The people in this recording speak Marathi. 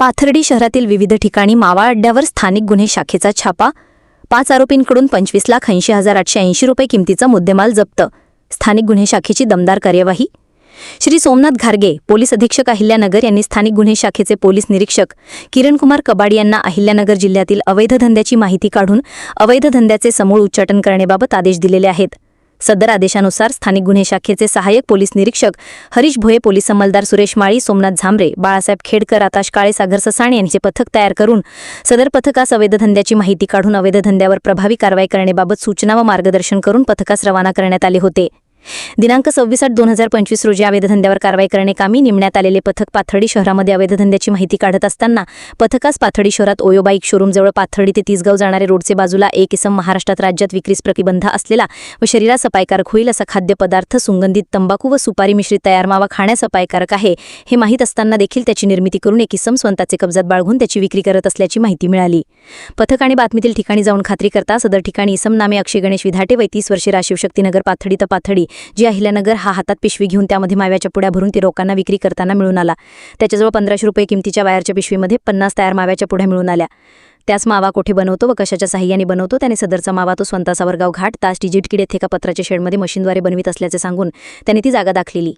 पाथर्डी शहरातील विविध ठिकाणी मावा अड्ड्यावर स्थानिक गुन्हे शाखेचा छापा. पाच आरोपींकडून पंचवीस लाख ऐंशी हजार आठशे ऐंशी रुपये किमतीचा मुद्देमाल जप्त. स्थानिक गुन्हे शाखेची दमदार कार्यवाही. श्री सोमनाथ घारगे पोलीस अधीक्षक अहिल्यानगर यांनी स्थानिक गुन्हे शाखेचे पोलीस निरीक्षक किरणकुमार कबाड यांना अहिल्यानगर जिल्ह्यातील अवैध धंद्याची माहिती काढून अवैध धंद्याचे समूळ उच्चाटन करण्याबाबत आदेश दिलेले आहेत. सदर आदेशानुसार स्थानिक गुन्हे शाखेचे सहाय्यक पोलीस निरीक्षक हरीश भोये पोलीस अंमलदार सुरेश माळी सोमनाथ झांबरे बाळासाहेब खेडकर आकाश काळे सागर ससाणे यांचे पथक तयार करून सदर पथकास अवैध धंद्याची माहिती काढून अवैध धंद्यावर प्रभावी कारवाई करण्याबाबत सूचना व मार्गदर्शन करून पथकास रवाना करण्यात आले होते. दिनांक सव्वीस आठ दोन हजार पंचवीस रोजी अवैधधंद्यावर कारवाई कारवाई करण्याकामी नेमण्यात आलेले पथक पाथर्डी शहरामध्ये अवैधधंद्याची माहिती काढत असताना पथकास पाथर्डी शहरात ओयो बाईक शोरूमजवळ पाथर्डी ते तिसगाव जाणारे रोडचे बाजूला एक इसम महाराष्ट्रात राज्यात विक्रीस प्रतिबंध असलेला व शरीरास अपायकारक होईल असा खाद्यपदार्थ सुगंधित तंबाखू व सुपारी मिश्रित तयार मावा खाण्यास अपायकारक आहे हे माहीत असताना देखील त्याची निर्मिती करून एक इसम स्वतःचे कब्जात बाळगून त्याची विक्री करत असल्याची माहिती मिळाली. पथक आणि बातमीतील ठिकाणी जाऊन खात्री करता सदर ठिकाणी इसम नामे अक्षय गणेश विधाटे व तीस वर्षे राशिवशक्तीनगर पाथडी तर पाथडी जी अहिल्यानगर हा हातात पिशवी घेऊन त्यामध्ये माव्याच्या पुड्या भरून ती लोकांना विक्री करताना मिळून आला. त्याच्याजवळ पंधराशे रुपये किमतीच्या वायरच्या पिशवीमध्ये पन्नास तयार माव्याच्या पुढ्या मिळून आल्या. त्याच मावा कोठे बनवतो व कशाच्या साह्याने बनवतो त्याने सदरचा मावा तो स्वतः सावरगाव घाट तास डिजिट किडे एका पत्राच्या शेडमध्ये मशीनद्वारे बनवित असल्याचे सांगून त्याने ती जागा दाखलेली.